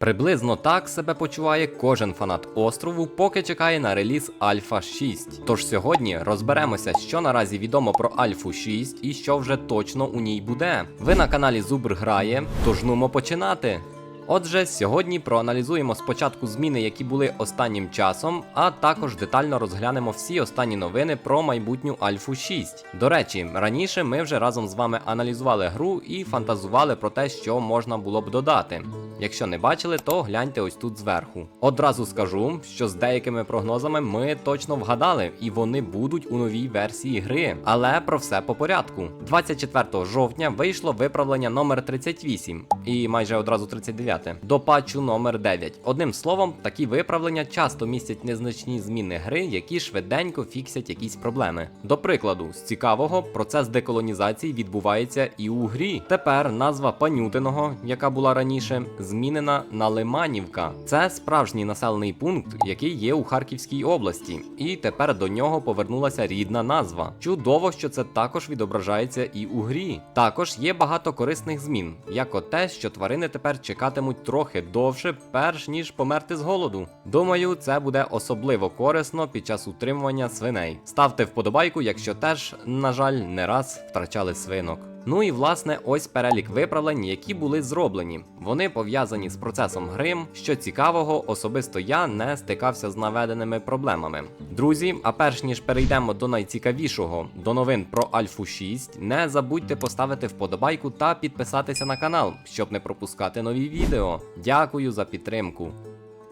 Приблизно так себе почуває кожен фанат острову, поки чекає на реліз Альфа 6. Тож сьогодні розберемося, що наразі відомо про Альфу 6 і що вже точно у ній буде. Ви на каналі Зубр грає, тож нумо починати. Отже, сьогодні проаналізуємо спочатку зміни, які були останнім часом, а також детально розглянемо всі останні новини про майбутню Альфу 6. До речі, раніше ми вже разом з вами аналізували гру і фантазували про те, що можна було б додати. Якщо не бачили, то гляньте ось тут зверху. Одразу скажу, що з деякими прогнозами ми точно вгадали, і вони будуть у новій версії гри. Але про все по порядку. 24 жовтня вийшло виправлення номер 38 і майже одразу 39 до патчу номер 9. Одним словом, такі виправлення часто містять незначні зміни гри, які швиденько фіксять якісь проблеми. До прикладу, з цікавого, процес деколонізації відбувається і у грі. Тепер назва Панютиного, яка була раніше, змінена на Лиманівка. Це справжній населений пункт, який є у Харківській області, і тепер до нього повернулася рідна назва. Чудово, що це також відображається і у грі. Також є багато корисних змін, як от те, що тварини тепер чекатимуть трохи довше, перш ніж померти з голоду. Думаю, це буде особливо корисно під час утримування свиней. Ставте вподобайку, якщо теж, на жаль, не раз втрачали свинок. Ну і власне ось перелік виправлень, які були зроблені. Вони пов'язані з процесом гри. Що цікавого, особисто я не стикався з наведеними проблемами. Друзі, а перш ніж перейдемо до найцікавішого, до новин про Альфу 6, не забудьте поставити вподобайку та підписатися на канал, щоб не пропускати нові відео. Дякую за підтримку.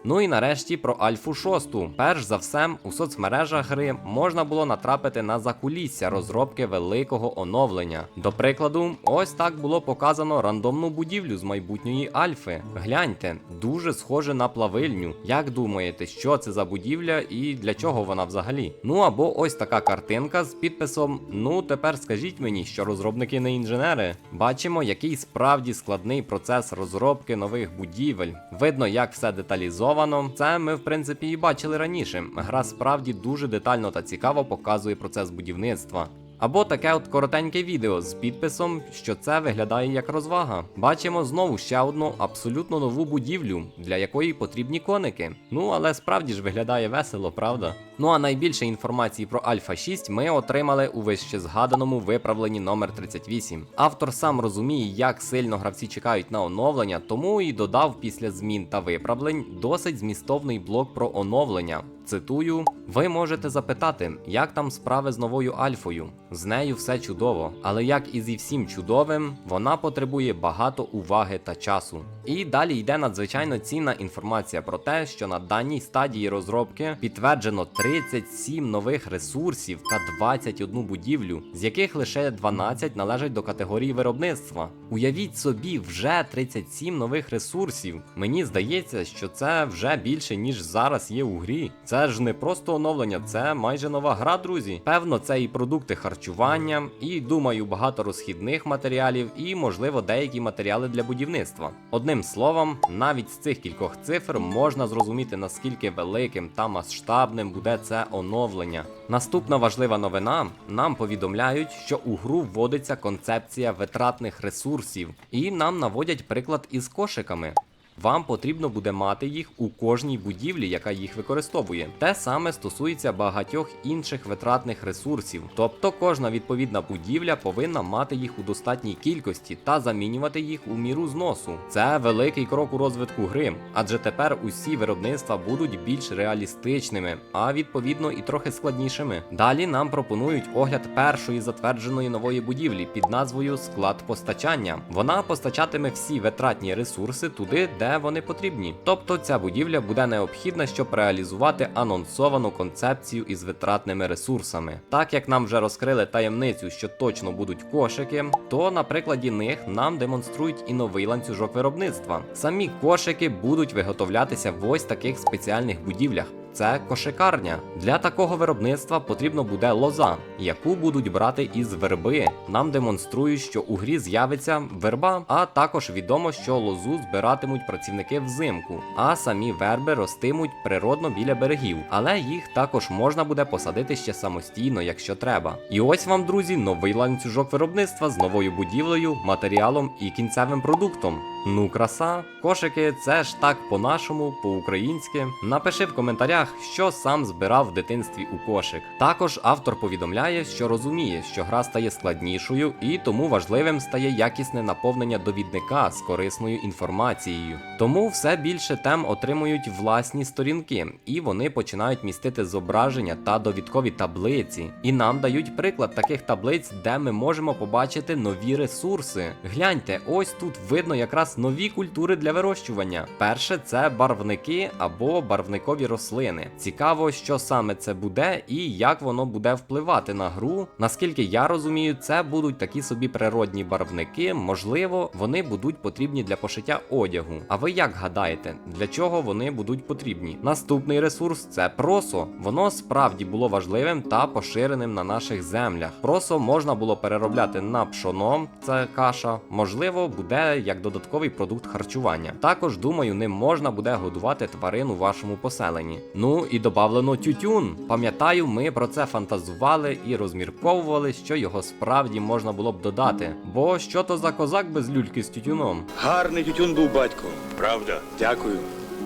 Ну і нарешті про Альфу 6. Перш за все, у соцмережах гри можна було натрапити на закулісся розробки великого оновлення. До прикладу, ось так було показано рандомну будівлю з майбутньої Альфи. Гляньте, дуже схоже на плавильню. Як думаєте, що це за будівля і для чого вона взагалі? Ну або ось така картинка з підписом: Ну тепер скажіть мені, що розробники не інженери. Бачимо, який справді складний процес розробки нових будівель. Видно, як все деталізовано. Це ми в принципі і бачили раніше. Гра справді дуже детально та цікаво показує процес будівництва. Або таке от коротеньке відео з підписом, що це виглядає як розвага. Бачимо знову ще одну абсолютно нову будівлю, для якої потрібні коники. Ну але справді ж виглядає весело, правда? Ну а найбільше інформації про Альфа 6 ми отримали у вище згаданому виправленні номер 38. Автор сам розуміє, як сильно гравці чекають на оновлення, тому і додав після змін та виправлень досить змістовний блок про оновлення. Цитую: ви можете запитати, як там справи з новою Альфою. З нею все чудово, але як і зі всім чудовим, вона потребує багато уваги та часу. І далі йде надзвичайно цінна інформація про те, що на даній стадії розробки підтверджено 37 нових ресурсів та 21 будівлю, з яких лише 12 належать до категорії виробництва. Уявіть собі, вже 37 нових ресурсів. Мені здається, що це вже більше ніж зараз є у грі. Це ж не просто оновлення, це майже нова гра, друзі. Певно, це і продукти харчування, і думаю, багато розхідних матеріалів, і, можливо, деякі матеріали для будівництва. Одним словом, навіть з цих кількох цифр можна зрозуміти, наскільки великим та масштабним буде це оновлення. Наступна важлива новина: нам повідомляють, що у гру вводиться концепція витратних ресурсів, і нам наводять приклад із кошиками. Вам потрібно буде мати їх у кожній будівлі, яка їх використовує. Те саме стосується багатьох інших витратних ресурсів. Тобто кожна відповідна будівля повинна мати їх у достатній кількості та замінювати їх у міру зносу. Це великий крок у розвитку гри, адже тепер усі виробництва будуть більш реалістичними, а відповідно і трохи складнішими. Далі нам пропонують огляд першої затвердженої нової будівлі під назвою склад постачання. Вона постачатиме всі витратні ресурси туди, де вони потрібні. Тобто ця будівля буде необхідна, щоб реалізувати анонсовану концепцію із витратними ресурсами. Так як нам вже розкрили таємницю, що точно будуть кошики, то на прикладі них нам демонструють і новий ланцюжок виробництва. Самі кошики будуть виготовлятися в ось таких спеціальних будівлях. Це кошикарня. Для такого виробництва потрібно буде лоза, яку будуть брати із верби. Нам демонструють, що у грі з'явиться верба, а також відомо, що лозу збиратимуть працівники взимку, а самі верби ростимуть природно біля берегів, але їх також можна буде посадити ще самостійно, якщо треба. І ось вам, друзі, новий ланцюжок виробництва з новою будівлею, матеріалом і кінцевим продуктом. Ну, краса, кошики це ж так по-нашому, по-українськи. Напиши в коментарях, що сам збирав в дитинстві у кошик. Також автор повідомляє, що розуміє, що гра стає складнішою і тому важливим стає якісне наповнення довідника з корисною інформацією. Тому все більше тем отримують власні сторінки, і вони починають містити зображення та довідкові таблиці. І нам дають приклад таких таблиць, де ми можемо побачити нові ресурси. Гляньте, ось тут видно якраз нові культури для вирощування. Перше це барвники або барвникові рослини. Цікаво, що саме це буде і як воно буде впливати на гру. Наскільки я розумію, це будуть такі собі природні барвники. Можливо, вони будуть потрібні для пошиття одягу. А ви як гадаєте, для чого вони будуть потрібні? Наступний ресурс це просо. Воно справді було важливим та поширеним на наших землях. Просо можна було переробляти на пшоно, це каша. Можливо, буде як додатковий продукт харчування. Також думаю, ним можна буде годувати тварин у вашому поселенні. Ну і добавлено тютюн. Пам'ятаю, ми про це фантазували і розмірковували, що його справді можна було б додати. Бо що то за козак без люльки з тютюном? Гарний тютюн був батько. Правда. Дякую.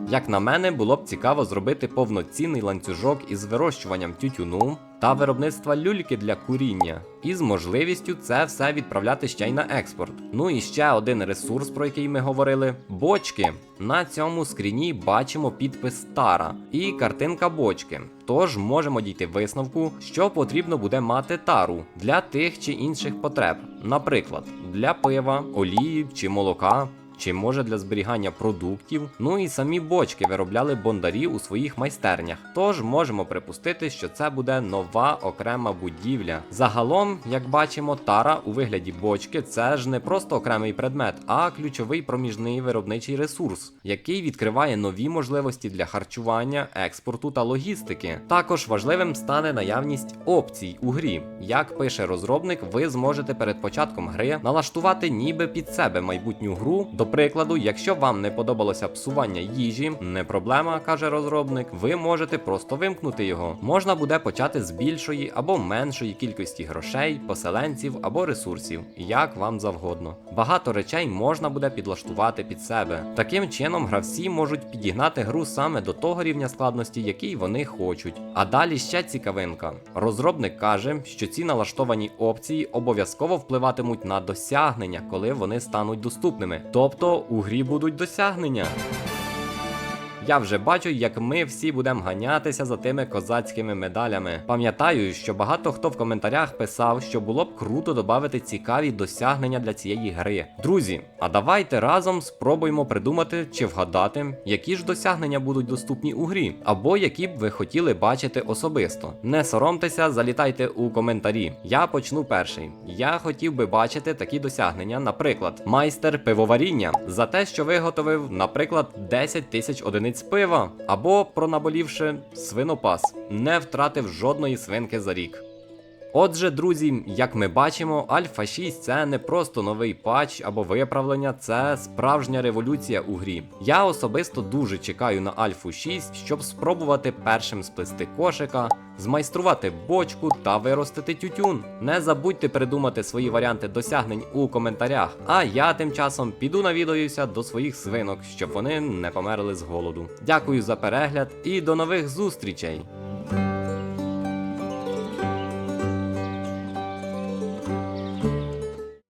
Як на мене, було б цікаво зробити повноцінний ланцюжок із вирощуванням тютюну та виробництва люльки для куріння, і з можливістю це все відправляти ще й на експорт. Ну і ще один ресурс, про який ми говорили: бочки. На цьому скріні бачимо підпис Тара і картинка бочки. Тож можемо дійти висновку, що потрібно буде мати тару для тих чи інших потреб, наприклад, для пива, олії чи молока чи може для зберігання продуктів. Ну і самі бочки виробляли бондарі у своїх майстернях. Тож можемо припустити, що це буде нова окрема будівля. Загалом, як бачимо, тара у вигляді бочки це ж не просто окремий предмет, а ключовий проміжний виробничий ресурс, який відкриває нові можливості для харчування, експорту та логістики. Також важливим стане наявність опцій у грі. Як пише розробник, ви зможете перед початком гри налаштувати ніби під себе майбутню гру. Прикладу, якщо вам не подобалося псування їжі, не проблема, каже розробник, ви можете просто вимкнути його. Можна буде почати з більшої або меншої кількості грошей, поселенців або ресурсів, як вам завгодно. Багато речей можна буде підлаштувати під себе. Таким чином, гравці можуть підігнати гру саме до того рівня складності, який вони хочуть. А далі ще цікавинка. Розробник каже, що ці налаштовані опції обов'язково впливатимуть на досягнення, коли вони стануть доступними. Тобто у грі будуть досягнення. Я вже бачу, як ми всі будемо ганятися за тими козацькими медалями. Пам'ятаю, що багато хто в коментарях писав, що було б круто додати цікаві досягнення для цієї гри. Друзі, а давайте разом спробуємо придумати чи вгадати, які ж досягнення будуть доступні у грі, або які б ви хотіли бачити особисто. Не соромтеся, залітайте у коментарі. Я почну перший. Я хотів би бачити такі досягнення, наприклад, майстер пивоваріння за те, що виготовив, наприклад, 10 тисяч одиниць пива, або пронаболівши свинопас, не втратив жодної свинки за рік. Отже, друзі, як ми бачимо, Альфа 6 це не просто новий патч або виправлення, це справжня революція у грі. Я особисто дуже чекаю на Альфу 6, щоб спробувати першим сплести кошика, змайструвати бочку та виростити тютюн. Не забудьте придумати свої варіанти досягнень у коментарях. А я тим часом піду навідаюся до своїх свинок, щоб вони не померли з голоду. Дякую за перегляд і до нових зустрічей!